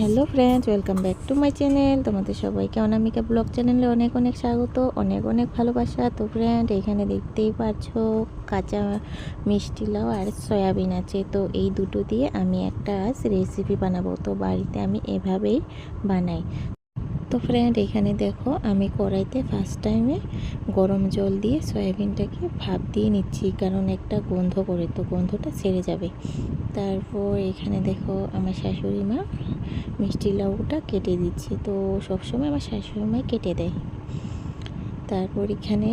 Hello friends welcome back to my channel তোমাদের সবাইকে অনামিকা blog চ্যানেলে অনেক অনেক স্বাগত, অনেক অনেক ভালোবাসা। তো ফ্রেন্ড এখানে দেখতেই পাচ্ছো কাঁচা মিষ্টি লাউ আর সয়াবিন আছে। তো, এই দুটো দিয়ে আমি একটা আজ রেসিপি বানাবো। তো, বাড়িতে আমি এভাবেই বানাই। তো ফ্রেন্ড এখানে দেখো আমি কড়াইতে ফার্স্ট টাইমে গরম জল দিয়ে সয়াবিনটাকে ভাপ দিয়ে নিচ্ছি, কারণ একটা গন্ধ করে, তো গন্ধটা ছেড়ে যাবে। তারপর এখানে দেখো আমার শাশুড়ি মা মিষ্টি লাউটা কেটে দিচ্ছে। তো সবসময় আমার শাশুড়ি মা কেটে দেয়। তারপর এখানে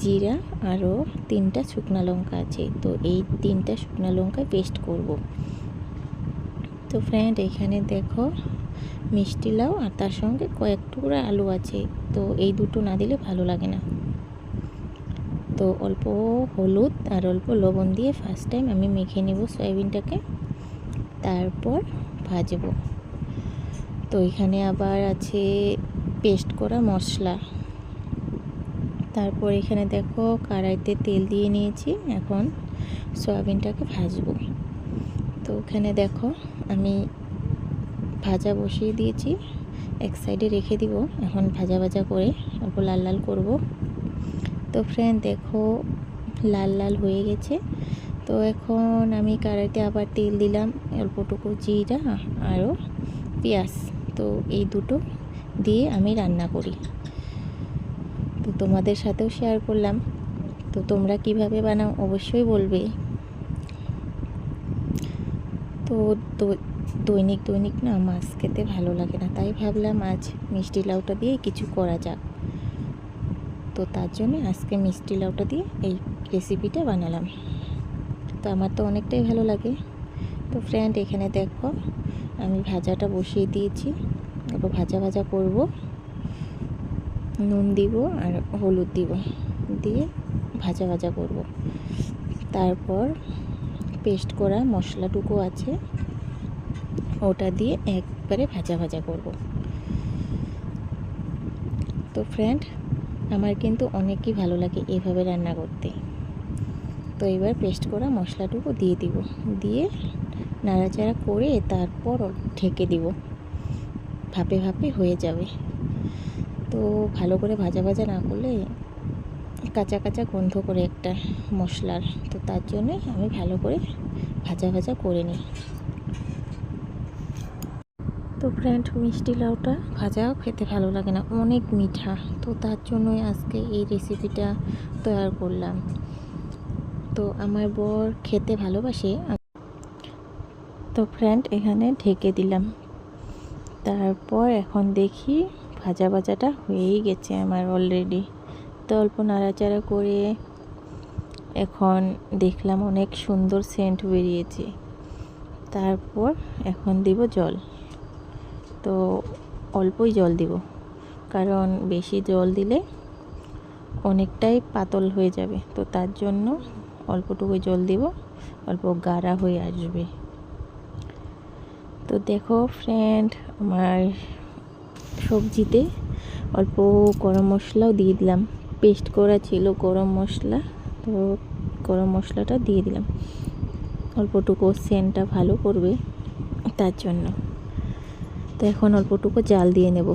জিরা আরও তিনটা শুকনো লঙ্কা আছে। তো এই তিনটা শুকনো লঙ্কা পেস্ট করব। তো ফ্রেন্ড এখানে দেখো মিষ্টি লাউ আর তার সঙ্গে কয়েক টুকরা আলু আছে। তো এই দুটো না দিলে ভালো লাগে না। তো অল্প হলুদ আর অল্প লবণ দিয়ে ফার্স্ট টাইম আমি মেখে নেব সয়াবিনটাকে, তারপর ভাজবো। তো এখানে আবার আছে পেস্ট করা মশলা। তারপর এখানে দেখো কড়াইতে তেল দিয়ে নিয়েছি, এখন সয়াবিনটাকে ভাজবো। তো এখানে দেখো আমি ভাজা বসিয়ে দিয়েছি, এক সাইডে রেখে দিব, এখন ভাজা ভাজা করে, অল্প লাল লাল করব। তো ফ্রেন্ড দেখো, লাল লাল হয়ে গেছে। তো এখন আমি কড়াইতে আবার তেল দিলাম, অল্পটুকু জিরা আরও পেঁয়াজ। তো এই দুটো দিয়ে আমি রান্না করি। তো তোমাদের সাথেও শেয়ার করলাম। তো তোমরা কীভাবে বানাও অবশ্যই বলবে। তো দৈনিক দৈনিক না মাছ খেতে ভালো লাগে না। তাই ভাবলাম আজ মিষ্টি লাউটা দিয়ে কিছু করা যাক। তো তার জন্য আজকে মিষ্টি লাউটা দিয়ে এই রেসিপিটা বানালাম। তো আমার তো অনেকটাই ভালো লাগে। তো ফ্রেন্ড এখানে দেখো, আমি ভাজাটা বসিয়ে দিয়েছি। এবার ভাজা ভাজা করব। নুন দিব আর হলুদ দিব দিয়ে ভাজা ভাজা করব। তারপর পেস্ট করা মশলাটুকু আছে। ওটা দিয়ে একবারে ভাজা ভাজা করব। তো ফ্রেন্ড আমার কিন্তু অনেকই ভালো লাগে এভাবে রান্না করতে। তো এবার পেস্ট করা মশলাটুকু দিয়ে দিব। দিয়ে নাড়াচাড়া করে তারপর ঢেকে দিব। ভাপে ভাপে হয়ে যাবে। তো ভালো করে ভাজা ভাজা না করলে কাঁচা কাঁচা গন্ধ করে একটা মশলার। তো তার জন্যে আমি ভালো করে ভাজা ভাজা করে নিই। তো ফ্রেন্ড মিষ্টি লাউটা ভাজাও খেতে ভালো লাগে না, অনেক মিঠা। তো তার জন্যই আজকে এই রেসিপিটা তৈরি করলাম। তো আমার বর খেতে ভালোবাসে। তো ফ্রেন্ড এখানে ঢেকে দিলাম। তারপর এখন দেখি ভাজা ভাজাটা হয়েই গেছে আমার অলরেডি তো অল্প নাড়াচাড়া করে এখন দেখলাম অনেক সুন্দর সেন্ট বেরিয়েছে। তারপর এখন দিব জল। তো অল্পই জল দিব। কারণ বেশি জল দিলে অনেকটাই পাতল হয়ে যাবে। তো তার জন্য অল্পটুকু জল দিব, অল্প গাঢ়া হয়ে আসবে। তো দেখো ফ্রেন্ড আমার সবজিতে অল্প গরম মশলাও দিয়ে দিলাম। পেস্ট করা ছিল গরম মশলা, তো গরম মশলাটা দিয়ে দিলাম। অল্পটুকু সেন্টটা ভালো করবে তার জন্য। তো এখন অল্পটুকু জাল দিয়ে নেব।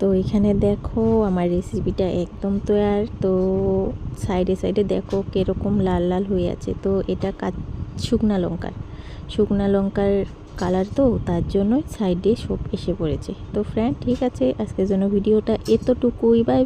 তো এখানে দেখো আমার রেসিপিটা একদম তৈয়ার। তো সাইডে সাইডে দেখো কীরকম লাল লাল হয়ে আছে। তো এটা কাঁচ, শুকনা লঙ্কার। শুকনা লঙ্কার কালার তো তার জন্যই সাইডে সব এসে পড়েছে। তো ফ্রেন্ড ঠিক আছে, আজকের জন্য ভিডিওটা এতটুকুই। বাই